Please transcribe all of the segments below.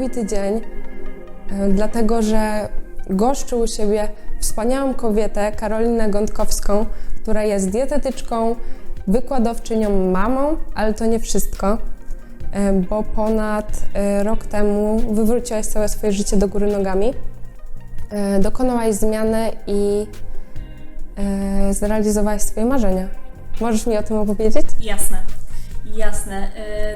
niesamowity dzień, e, dlatego że goszczył u siebie wspaniałą kobietę, Karolinę Gądkowską, która jest dietetyczką, wykładowczynią, mamą, ale to nie wszystko, e, bo ponad e, rok temu wywróciłaś całe swoje życie do góry nogami, dokonałaś zmiany i zrealizowałaś swoje marzenia. Możesz mi o tym opowiedzieć? Jasne, jasne.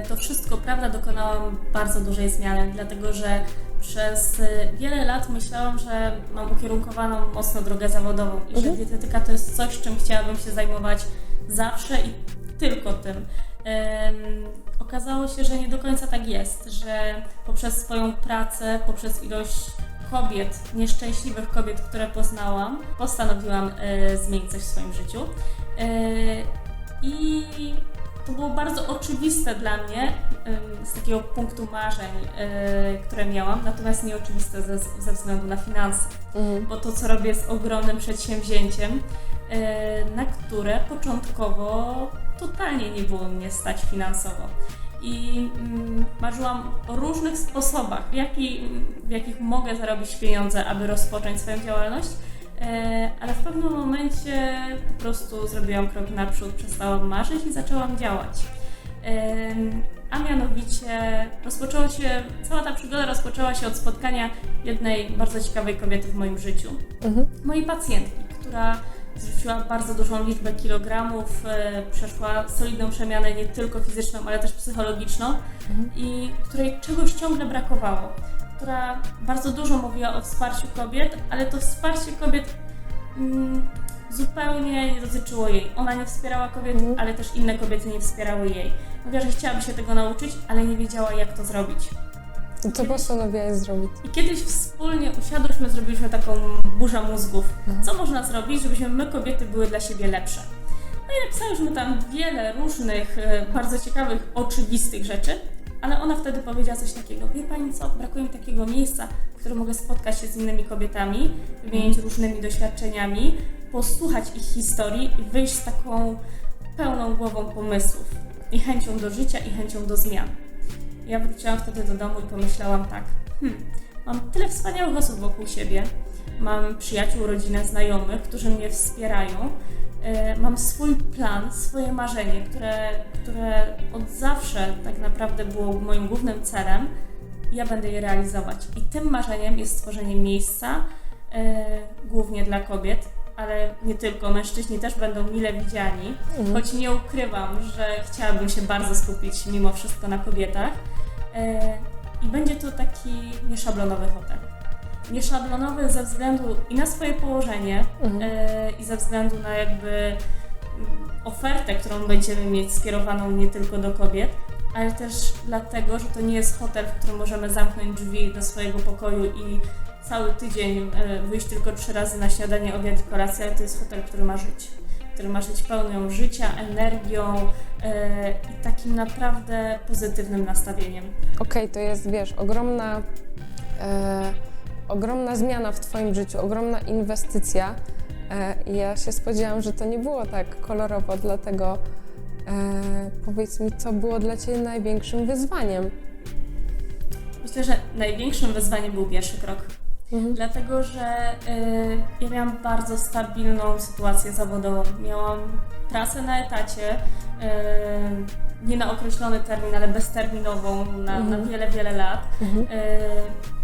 Y, To wszystko, prawda, dokonałam bardzo dużej zmiany, dlatego że przez y, wiele lat myślałam, że mam ukierunkowaną mocno drogę zawodową i że dietetyka to jest coś, czym chciałabym się zajmować zawsze i tylko tym. Ym, Okazało się, że nie do końca tak jest, że poprzez swoją pracę, poprzez ilość kobiet, nieszczęśliwych kobiet, które poznałam, postanowiłam y, zmienić coś w swoim życiu. I to było bardzo oczywiste dla mnie z takiego punktu marzeń, y, które miałam, natomiast nieoczywiste ze, ze względu na finanse, Mhm. bo to, co robię, jest ogromnym przedsięwzięciem, y, na które początkowo totalnie nie było mnie stać finansowo. I mm, marzyłam o różnych sposobach, w, jaki, w jakich mogę zarobić pieniądze, aby rozpocząć swoją działalność. E, ale w pewnym momencie po prostu zrobiłam krok naprzód, przestałam marzyć i zaczęłam działać. A mianowicie rozpoczęło się, cała ta przygoda rozpoczęła się od spotkania jednej bardzo ciekawej kobiety w moim życiu. Mhm. Mojej pacjentki, która zrzuciła bardzo dużą liczbę kilogramów, e, przeszła solidną przemianę nie tylko fizyczną, ale też psychologiczną i której czegoś ciągle brakowało. Która bardzo dużo mówiła o wsparciu kobiet, ale to wsparcie kobiet mm, zupełnie nie dotyczyło jej. Ona nie wspierała kobiet, Mhm. ale też inne kobiety nie wspierały jej. Mówiła, że chciałaby się tego nauczyć, ale nie wiedziała, jak to zrobić. I co postanowiłaś zrobić? I kiedyś wspólnie usiadłyśmy, zrobiliśmy taką burzę mózgów. Mhm. Co można zrobić, żebyśmy my, kobiety, były dla siebie lepsze? No i napisałyśmy tam wiele różnych, e, bardzo ciekawych, oczywistych rzeczy, ale ona wtedy powiedziała coś takiego, wie Pani co, brakuje mi takiego miejsca, w którym mogę spotkać się z innymi kobietami, wymienić różnymi doświadczeniami, posłuchać ich historii i wyjść z taką pełną głową pomysłów i chęcią do życia i chęcią do zmian. Ja wróciłam wtedy do domu i pomyślałam tak, hmm, mam tyle wspaniałych osób wokół siebie, mam przyjaciół, rodzinę, znajomych, którzy mnie wspierają, e, mam swój plan, swoje marzenie, które, które od zawsze tak naprawdę było moim głównym celem, i ja będę je realizować. I tym marzeniem jest stworzenie miejsca, e, głównie dla kobiet, ale nie tylko, mężczyźni też będą mile widziani, choć nie ukrywam, że chciałabym się bardzo skupić mimo wszystko na kobietach. E, I będzie to taki nieszablonowy hotel. Nieszablonowy ze względu i na swoje położenie, Mhm. e, i ze względu na jakby mm, ofertę, którą będziemy mieć skierowaną nie tylko do kobiet, ale też dlatego, że to nie jest hotel, w którym możemy zamknąć drzwi do swojego pokoju i cały tydzień e, wyjść tylko trzy razy na śniadanie, obiad i kolację, ale to jest hotel, który ma żyć. Który ma żyć pełnią życia, energią e, i takim naprawdę pozytywnym nastawieniem. Okej, to jest, wiesz, ogromna, e, ogromna zmiana w Twoim życiu, ogromna inwestycja. E, ja się spodziewałam, że to nie było tak kolorowo, dlatego e, powiedz mi, co było dla Ciebie największym wyzwaniem? Myślę, że największym wyzwaniem był pierwszy krok. Mhm. Dlatego, że y, ja miałam bardzo stabilną sytuację zawodową. Miałam pracę na etacie, y, nie na określony termin, ale bezterminową na, na Mhm. wiele, wiele lat. Mhm. Y,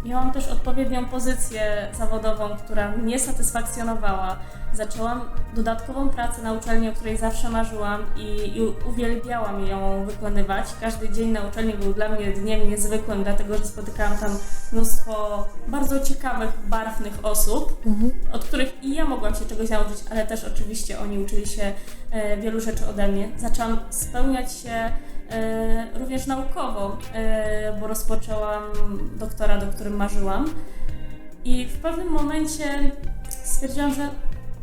miałam też odpowiednią pozycję zawodową, która mnie satysfakcjonowała. Zaczęłam dodatkową pracę na uczelni, o której zawsze marzyłam i, i uwielbiałam ją wykonywać. Każdy dzień na uczelni był dla mnie dniem niezwykłym, dlatego że spotykałam tam mnóstwo bardzo ciekawych, barwnych osób, Mhm. od których i ja mogłam się czegoś nauczyć, ale też oczywiście oni uczyli się e, wielu rzeczy ode mnie. Zaczęłam spełniać się również naukowo, e, bo rozpoczęłam doktora, do którym marzyłam. I w pewnym momencie stwierdziłam, że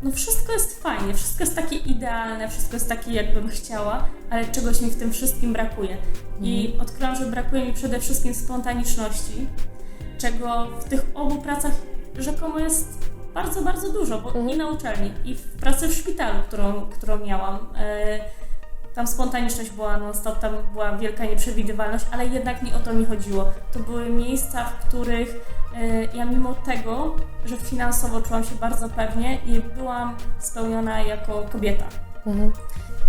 no wszystko jest fajnie, wszystko jest takie idealne, wszystko jest takie, jakbym chciała, ale czegoś mi w tym wszystkim brakuje. I odkryłam, że brakuje mi przede wszystkim spontaniczności, czego w tych obu pracach rzekomo jest bardzo, bardzo dużo, bo Mhm. i na uczelni, i w pracy w szpitalu, którą, którą miałam. E, tam spontaniczność była non-stop, tam była wielka nieprzewidywalność, ale jednak nie o to mi chodziło. To były miejsca, w których e, ja mimo tego, że finansowo czułam się bardzo pewnie, nie byłam spełniona jako kobieta. Mhm.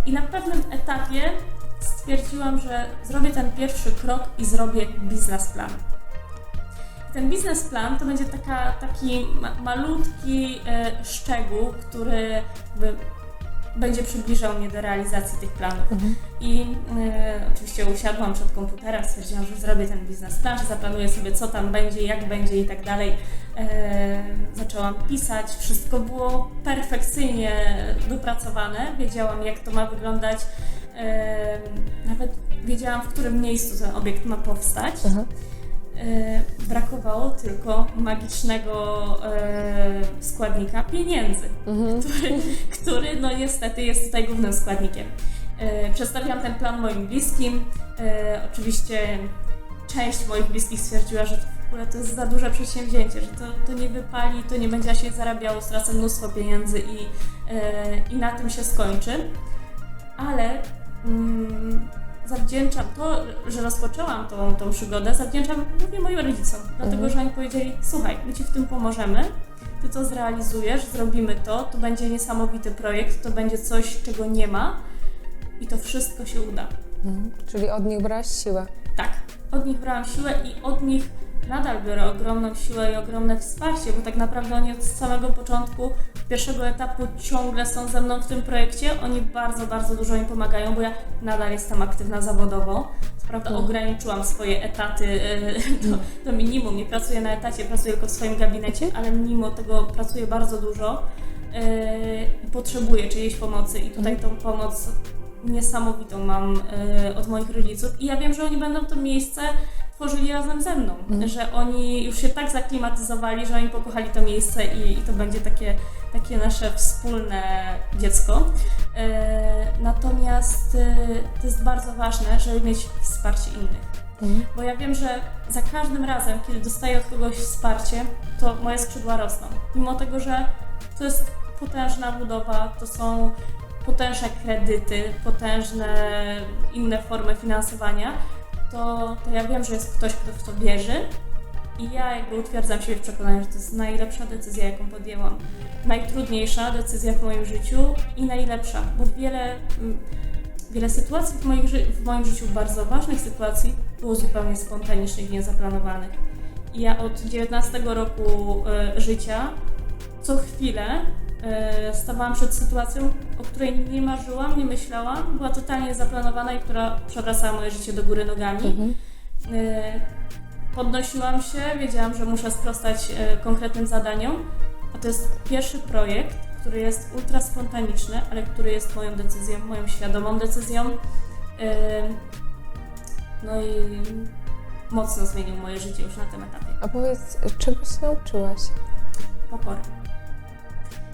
I na pewnym etapie stwierdziłam, że zrobię ten pierwszy krok i zrobię biznesplan. Ten biznesplan to będzie taka, taki ma, malutki e, szczegół, który jakby będzie przybliżał mnie do realizacji tych planów. Mhm. I e, oczywiście usiadłam przed komputerem, stwierdziłam, że zrobię ten biznesplan, że zaplanuję sobie, co tam będzie, jak będzie i tak dalej. E, zaczęłam pisać, wszystko było perfekcyjnie dopracowane, wiedziałam, jak to ma wyglądać. E, nawet wiedziałam, w którym miejscu ten obiekt ma powstać. Aha. E, brakowało tylko magicznego e, składnika pieniędzy Mhm. który, który no niestety jest tutaj głównym składnikiem. E, Przedstawiłam ten plan moim bliskim. Oczywiście część moich bliskich stwierdziła, że w ogóle to jest za duże przedsięwzięcie, że to, to nie wypali, to nie będzie się zarabiało, stracę mnóstwo pieniędzy i, i na tym się skończy. Ale mm, zawdzięczam to, że rozpoczęłam tą, tą przygodę, zawdzięczam głównie moim rodzicom, dlatego Mhm. że oni powiedzieli, słuchaj, my Ci w tym pomożemy, Ty to zrealizujesz, zrobimy to, to będzie niesamowity projekt, to będzie coś, czego nie ma i to wszystko się uda. Mhm. Czyli od nich brałaś siłę. Tak, od nich brałam siłę i od nich nadal biorę ogromną siłę i ogromne wsparcie, bo tak naprawdę oni od samego początku, pierwszego etapu ciągle są ze mną w tym projekcie. Oni bardzo, bardzo dużo mi pomagają, bo ja nadal jestem aktywna zawodowo. Co prawda Mhm. ograniczyłam swoje etaty y, do, do minimum, nie pracuję na etacie, pracuję tylko w swoim gabinecie, ale mimo tego pracuję bardzo dużo y, i potrzebuję czyjejś pomocy i tutaj tą pomoc niesamowitą mam y, od moich rodziców i ja wiem, że oni będą to miejsce tworzyli razem ze mną, Mhm. że oni już się tak zaklimatyzowali, że oni pokochali to miejsce i, i to będzie takie, takie nasze wspólne dziecko. Y, natomiast y, to jest bardzo ważne, żeby mieć wsparcie innych. Mhm. Bo ja wiem, że za każdym razem, kiedy dostaję od kogoś wsparcie, to moje skrzydła rosną. Mimo tego, że to jest potężna budowa, to są potężne kredyty, potężne inne formy finansowania, to, to ja wiem, że jest ktoś, kto w to wierzy i ja jakby utwierdzam się w przekonaniu, że to jest najlepsza decyzja, jaką podjęłam. Najtrudniejsza decyzja w moim życiu i najlepsza, bo wiele, mm, wiele sytuacji w, w moim życiu, bardzo ważnych sytuacji, było zupełnie spontanicznych niezaplanowanych. I ja od 19 roku e, życia co chwilę stawałam przed sytuacją, o której nie marzyłam, nie myślałam, była totalnie zaplanowana i która przewracała moje życie do góry nogami. Mhm. E, Podnosiłam się, wiedziałam, że muszę sprostać e, konkretnym zadaniom, a to jest pierwszy projekt, który jest ultra spontaniczny, ale który jest moją decyzją, moją świadomą decyzją. E, No i mocno zmienił moje życie już na tym etapie. A powiedz, czego się nauczyłaś? Pokory.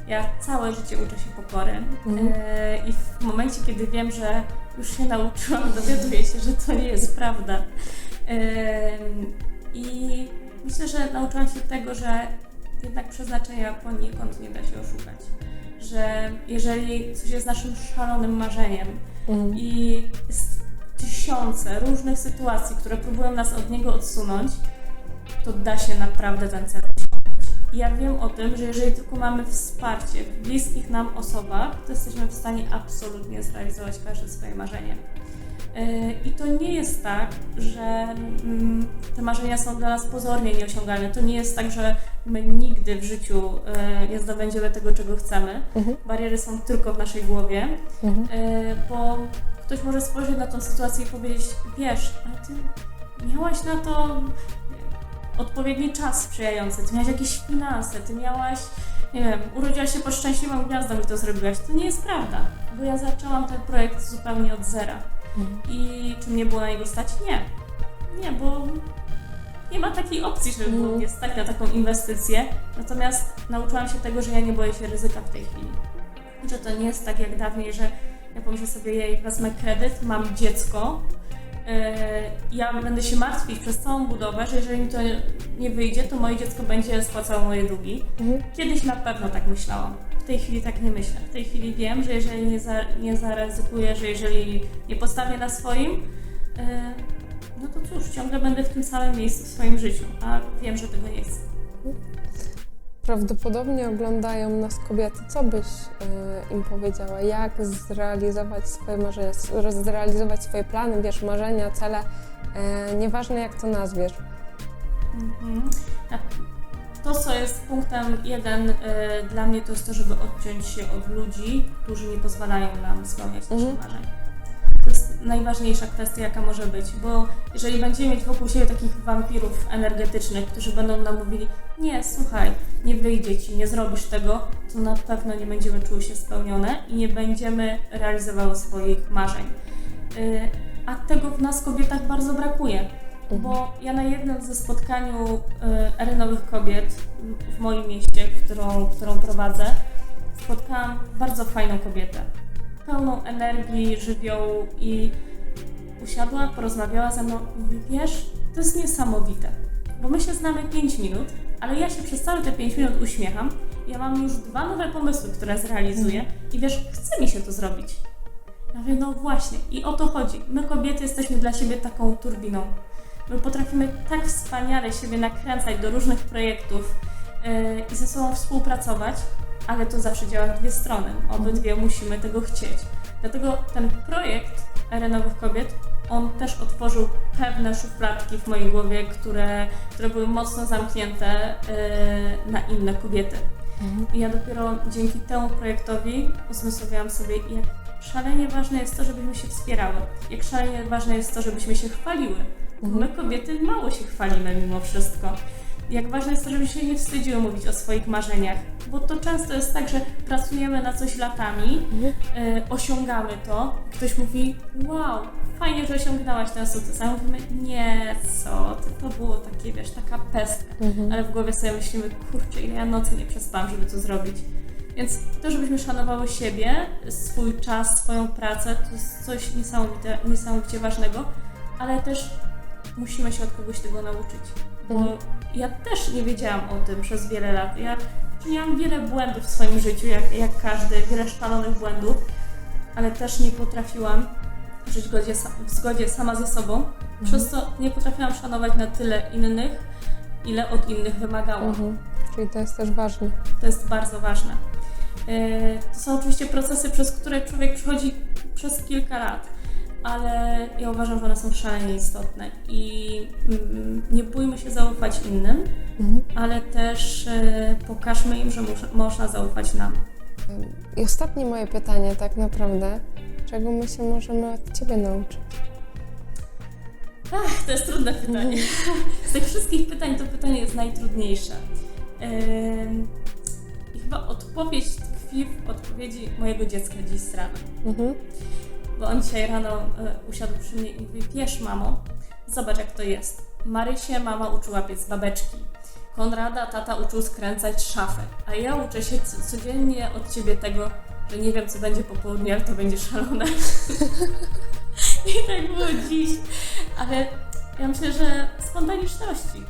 Ja całe życie uczę się pokory Mhm. e, i w momencie, kiedy wiem, że już się nauczyłam, dowiaduję się, że to nie jest prawda. Em, I myślę, że nauczyłam się tego, że jednak przeznaczenia poniekąd nie da się oszukać. Że jeżeli coś jest naszym szalonym marzeniem Mhm. i jest tysiące różnych sytuacji, które próbują nas od niego odsunąć, to da się naprawdę ten cel ja wiem o tym, że jeżeli tylko mamy wsparcie w bliskich nam osobach, to jesteśmy w stanie absolutnie zrealizować każde swoje marzenie. Yy, I to nie jest tak, że mm, te marzenia są dla nas pozornie nieosiągalne. To nie jest tak, że my nigdy w życiu yy, nie zdobędziemy tego, czego chcemy. Mhm. Bariery są tylko w naszej głowie, Mhm. yy, bo ktoś może spojrzeć na tą sytuację i powiedzieć: Wiesz, ale ty miałaś na to odpowiedni czas sprzyjający, ty miałaś jakieś finanse, ty miałaś, nie wiem, urodziłaś się pod szczęśliwą gwiazdą i to zrobiłaś. To nie jest prawda, bo ja zaczęłam ten projekt zupełnie od zera. Mhm. I czy mnie było na niego stać? Nie. Nie, bo nie ma takiej opcji, żeby było Mhm. mnie stać na taką inwestycję. Natomiast nauczyłam się tego, że ja nie boję się ryzyka w tej chwili. Że to nie jest tak jak dawniej, że ja pomyślę sobie, jej wezmę kredyt, mam dziecko, ja będę się martwić przez całą budowę, że jeżeli mi to nie wyjdzie, to moje dziecko będzie spłacało moje długi. Mhm. Kiedyś na pewno tak myślałam, w tej chwili tak nie myślę. W tej chwili wiem, że jeżeli nie, za, nie zaryzykuję, że jeżeli nie postawię na swoim, e, no to cóż, ciągle będę w tym samym miejscu w swoim życiu, a wiem, że tego nie chcę. Prawdopodobnie oglądają nas kobiety. Co byś y, im powiedziała? Jak zrealizować swoje marzenia, zrealizować swoje plany, wiesz, marzenia, cele, y, nieważne jak to nazwiesz. Mhm. Tak. To, co jest punktem jeden y, dla mnie, to jest to, żeby odciąć się od ludzi, którzy nie pozwalają nam spełniać naszych Mhm. marzeń. Najważniejsza kwestia, jaka może być, bo jeżeli będziemy mieć wokół siebie takich wampirów energetycznych, którzy będą nam mówili, nie, słuchaj, nie wyjdzie ci, nie zrobisz tego, to na pewno nie będziemy czuły się spełnione i nie będziemy realizowały swoich marzeń. Y, A tego w nas kobietach bardzo brakuje. Bo ja na jednym ze spotkaniu y, arenowych kobiet w moim mieście, którą, którą prowadzę, spotkałam bardzo fajną kobietę. Pełną energii, żywiołu i usiadła, porozmawiała ze mną i mówi, wiesz, to jest niesamowite, bo my się znamy 5 minut, ale ja się przez całe te 5 minut uśmiecham, ja mam już dwa nowe pomysły, które zrealizuję i wiesz, chce mi się to zrobić. Ja mówię, no właśnie, i o to chodzi. My kobiety jesteśmy dla siebie taką turbiną. My potrafimy tak wspaniale siebie nakręcać do różnych projektów yy, i ze sobą współpracować, ale to zawsze działa w dwie strony. Obydwie musimy tego chcieć. Dlatego ten projekt Arenowych Kobiet, on też otworzył pewne szufladki w mojej głowie, które, które były mocno zamknięte yy, na inne kobiety. I ja dopiero dzięki temu projektowi uzmysłowiłam sobie, jak szalenie ważne jest to, żebyśmy się wspierały. Jak szalenie ważne jest to, żebyśmy się chwaliły. Bo My kobiety mało się chwalimy mimo wszystko. Jak ważne jest to, żebyśmy się nie wstydziły mówić o swoich marzeniach, bo to często jest tak, że pracujemy na coś latami, y, osiągamy to, ktoś mówi, wow, fajnie, że osiągnęłaś ten sukces, a mówimy, nie, co, ty, to było takie, wiesz, taka pestka, ale w głowie sobie myślimy, kurczę, ile ja nocy nie przespałam, żeby to zrobić. Więc to, żebyśmy szanowały siebie, swój czas, swoją pracę, to jest coś niesamowite, niesamowicie ważnego, ale też musimy się od kogoś tego nauczyć. Bo Mhm. Ja też nie wiedziałam o tym przez wiele lat. Ja czyniłam wiele błędów w swoim życiu, jak, jak każdy, wiele szalonych błędów, ale też nie potrafiłam żyć w zgodzie, w zgodzie sama ze sobą, przez co nie potrafiłam szanować na tyle innych, ile od innych wymagałam. Mhm. Czyli to jest też ważne. To jest bardzo ważne. Yy, To są oczywiście procesy, przez które człowiek przechodzi przez kilka lat, ale ja uważam, że one są szalenie istotne i mm, nie bójmy się zaufać innym, Mhm. ale też yy, pokażmy im, że można zaufać nam. I ostatnie moje pytanie, tak naprawdę. Czego my się możemy od Ciebie nauczyć? Ach, to jest trudne pytanie. Z tych wszystkich pytań to pytanie jest najtrudniejsze. I chyba odpowiedź tkwi w odpowiedzi mojego dziecka dziś z rana. Mhm. Bo on dzisiaj rano e, usiadł przy mnie i mówi, wiesz mamo, zobacz jak to jest. Marysię mama uczyła piec babeczki. Konrada tata uczył skręcać szafę. A ja uczę się codziennie od ciebie tego, że nie wiem co będzie po południu, ale to będzie szalone. I tak było dziś. Ale ja myślę, że spontaniczności.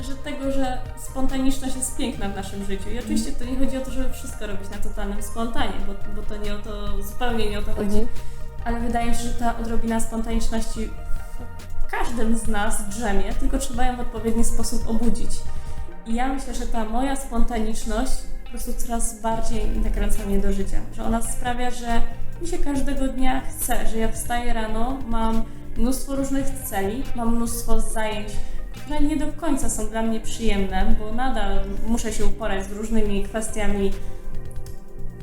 Że tego, że spontaniczność jest piękna w naszym życiu. I oczywiście to nie chodzi o to, żeby wszystko robić na totalnym spontanie, bo, bo to nie o to, zupełnie nie o to chodzi Mhm. Ale wydaje mi się, że ta odrobina spontaniczności w każdym z nas drzemie, tylko trzeba ją w odpowiedni sposób obudzić. I ja myślę, że ta moja spontaniczność po prostu coraz bardziej nakręca mnie do życia, że ona sprawia, że mi się każdego dnia chce, że ja wstaję rano, mam mnóstwo różnych celi, mam mnóstwo zajęć, które nie do końca są dla mnie przyjemne, bo nadal muszę się uporać z różnymi kwestiami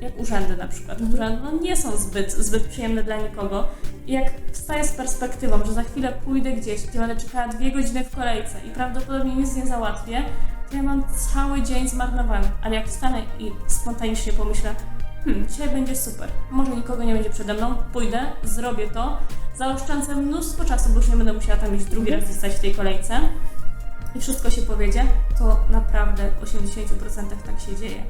jak urzędy na przykład, które no, nie są zbyt, zbyt przyjemne dla nikogo. I jak wstaję z perspektywą, że za chwilę pójdę gdzieś, gdzie będę czekała dwie godziny w kolejce i prawdopodobnie nic nie załatwię, to ja mam cały dzień zmarnowany. Ale jak wstanę i spontanicznie pomyślę, hmm, dzisiaj będzie super, może nikogo nie będzie przede mną, pójdę, zrobię to, zaoszczędzę mnóstwo czasu, bo już nie będę musiała tam iść drugi raz i stać w tej kolejce i wszystko się powiedzie, to naprawdę w 80% tak się dzieje.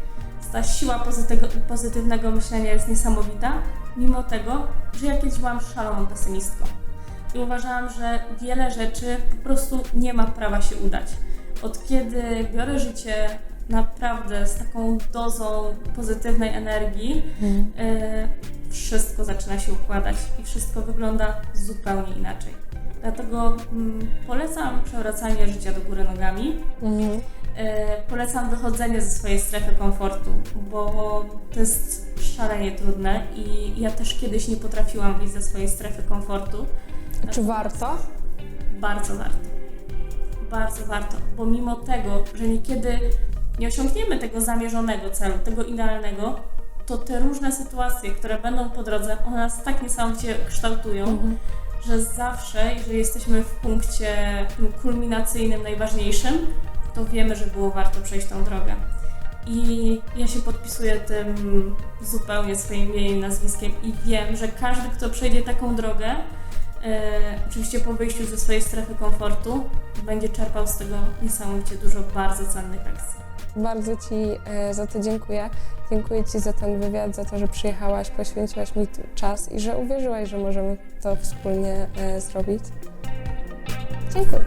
Ta siła pozytego, pozytywnego myślenia jest niesamowita, mimo tego, że ja kiedyś byłam szaloną pesymistką. I uważałam, że wiele rzeczy po prostu nie ma prawa się udać. Od kiedy biorę życie naprawdę z taką dozą pozytywnej energii, e, wszystko zaczyna się układać i wszystko wygląda zupełnie inaczej. Dlatego mm, polecam przewracanie życia do góry nogami. Mhm. E, polecam wychodzenie ze swojej strefy komfortu, bo to jest szalenie trudne i ja też kiedyś nie potrafiłam wyjść ze swojej strefy komfortu. Czy warto? Bardzo warto. Bardzo warto, bo mimo tego, że niekiedy nie osiągniemy tego zamierzonego celu, tego idealnego, to te różne sytuacje, które będą po drodze, one nas tak niesamowicie kształtują, Mhm. że zawsze, jeżeli jesteśmy w punkcie tym kulminacyjnym, najważniejszym, to wiemy, że było warto przejść tą drogę. I ja się podpisuję tym zupełnie swoim imieniem, nazwiskiem i wiem, że każdy, kto przejdzie taką drogę, e, oczywiście po wyjściu ze swojej strefy komfortu, będzie czerpał z tego niesamowicie dużo bardzo cennych lekcji. Bardzo Ci e, za to dziękuję. Dziękuję Ci za ten wywiad, za to, że przyjechałaś, poświęciłaś mi czas i że uwierzyłaś, że możemy to wspólnie e, zrobić. Dziękuję.